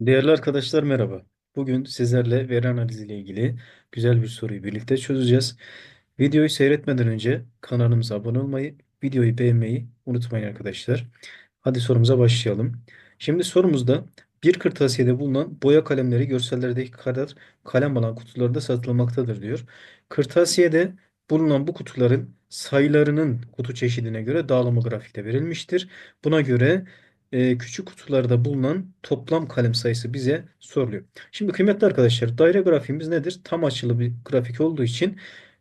Değerli arkadaşlar merhaba. Bugün sizlerle veri analizi ile ilgili güzel bir soruyu birlikte çözeceğiz. Videoyu seyretmeden önce kanalımıza abone olmayı, videoyu beğenmeyi unutmayın arkadaşlar. Hadi sorumuza başlayalım. Şimdi sorumuzda bir kırtasiyede bulunan boya kalemleri görsellerdeki kadar kalem alan kutularda satılmaktadır diyor. Kırtasiyede bulunan bu kutuların sayılarının kutu çeşidine göre dağılımı grafikte verilmiştir. Buna göre e, küçük kutularda bulunan toplam kalem sayısı bize soruluyor. Şimdi kıymetli arkadaşlar daire grafiğimiz nedir? Tam açılı bir grafik olduğu için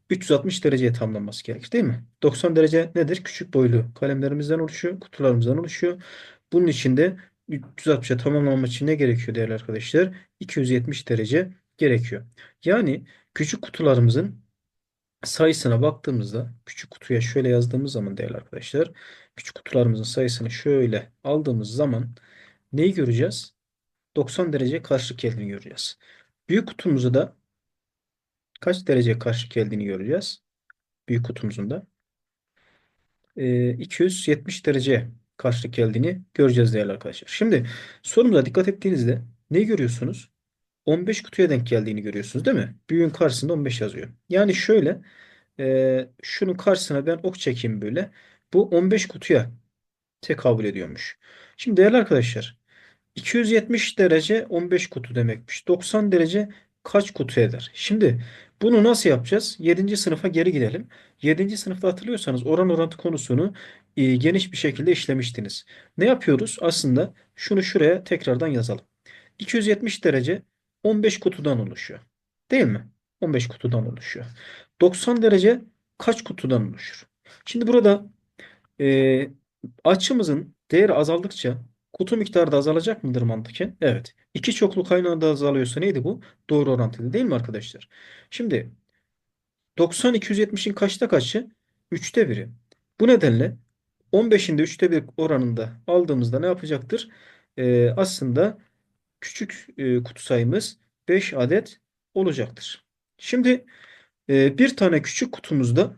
360 dereceye tamamlanması gerekir değil mi? 90 derece nedir? Küçük boylu kalemlerimizden oluşuyor, kutularımızdan oluşuyor. Bunun için de 360'a tamamlanmak için ne gerekiyor değerli arkadaşlar? 270 derece gerekiyor. Yani küçük kutularımızın sayısına baktığımızda küçük kutuya şöyle yazdığımız zaman değerli arkadaşlar küçük kutularımızın sayısını şöyle aldığımız zaman neyi göreceğiz? 90 derece karşılık geldiğini göreceğiz. Büyük kutumuzu da kaç derece karşılık geldiğini göreceğiz. Büyük kutumuzun da e, 270 derece karşılık geldiğini göreceğiz değerli arkadaşlar. Şimdi sorumuza dikkat ettiğinizde neyi görüyorsunuz? 15 kutuya denk geldiğini görüyorsunuz değil mi? Büyüğün karşısında 15 yazıyor. Yani şöyle e, şunun karşısına ben ok çekeyim böyle. Bu 15 kutuya tekabül ediyormuş. Şimdi değerli arkadaşlar 270 derece 15 kutu demekmiş. 90 derece kaç kutu eder? Şimdi bunu nasıl yapacağız? 7. sınıfa geri gidelim. 7. sınıfta hatırlıyorsanız oran orantı konusunu e, geniş bir şekilde işlemiştiniz. Ne yapıyoruz? Aslında şunu şuraya tekrardan yazalım. 270 derece 15 kutudan oluşuyor. Değil mi? 15 kutudan oluşuyor. 90 derece kaç kutudan oluşur? Şimdi burada e, açımızın değeri azaldıkça kutu miktarı da azalacak mıdır mantıken? Evet. İki çoklu kaynağı da azalıyorsa neydi bu? Doğru orantılı değil mi arkadaşlar? Şimdi 90 270'in kaçta kaçı? 3'te biri. Bu nedenle 15'in de 3'te 1 oranında aldığımızda ne yapacaktır? E, aslında küçük e, kutu sayımız 5 adet olacaktır. Şimdi e, bir tane küçük kutumuzda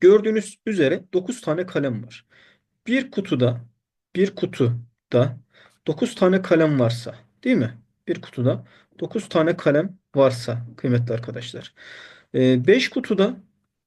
gördüğünüz üzere 9 tane kalem var. Bir kutuda bir kutuda 9 tane kalem varsa değil mi? Bir kutuda 9 tane kalem varsa kıymetli arkadaşlar. 5 kutuda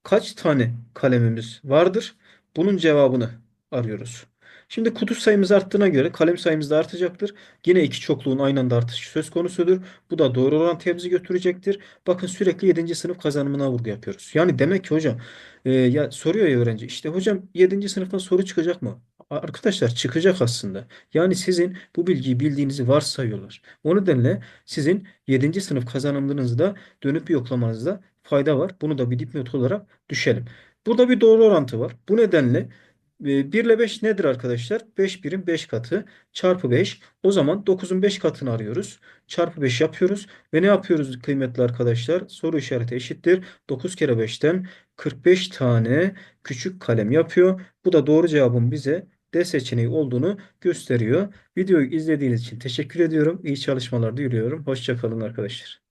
kaç tane kalemimiz vardır? Bunun cevabını arıyoruz. Şimdi kutu sayımız arttığına göre kalem sayımız da artacaktır. Yine iki çokluğun aynı anda artışı söz konusudur. Bu da doğru orantıya bizi götürecektir. Bakın sürekli 7. sınıf kazanımına vurgu yapıyoruz. Yani demek ki hocam e, ya soruyor ya öğrenci işte hocam 7. sınıftan soru çıkacak mı? Arkadaşlar çıkacak aslında. Yani sizin bu bilgiyi bildiğinizi varsayıyorlar. O nedenle sizin 7. sınıf kazanımlarınızı da dönüp yoklamanızda fayda var. Bunu da bir dipnot olarak düşelim. Burada bir doğru orantı var. Bu nedenle 1 ile 5 nedir arkadaşlar? 5 birim 5 katı çarpı 5. O zaman 9'un 5 katını arıyoruz. Çarpı 5 yapıyoruz. Ve ne yapıyoruz kıymetli arkadaşlar? Soru işareti eşittir. 9 kere 5'ten 45 tane küçük kalem yapıyor. Bu da doğru cevabın bize D seçeneği olduğunu gösteriyor. Videoyu izlediğiniz için teşekkür ediyorum. İyi çalışmalar diliyorum. Hoşçakalın arkadaşlar.